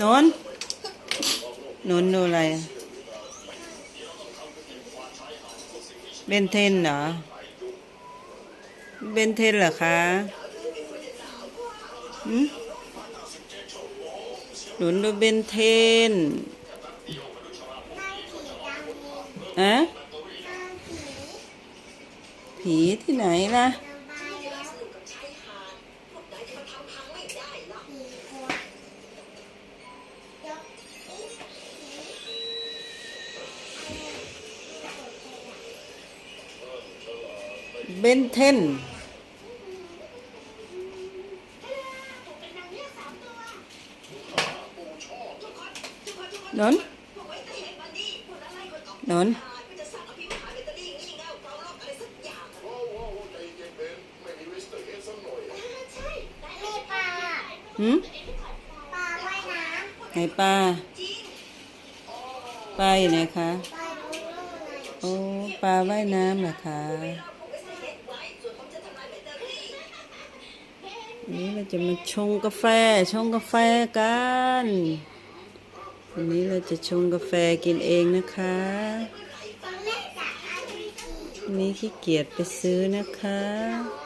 นนนนดูอะไร เบนเทนเหรอ เบนเทนเหรอคะหืมหนุนดูเบนเทนอะผีที่ไหนล่ะ เบนเทนนนนนมีปลาหืมปลาว่ายน้ำไหนปลาปลาอยู่ไหนคะ โอ้ ปลาว่ายน้ำเหรอคะ นี้เราจะมาชงกาแฟ ชงกาแฟกันวันนี้เราจะชงกาแฟกินเองนะคะ นี่ขี้เกียจไปซื้อนะคะ น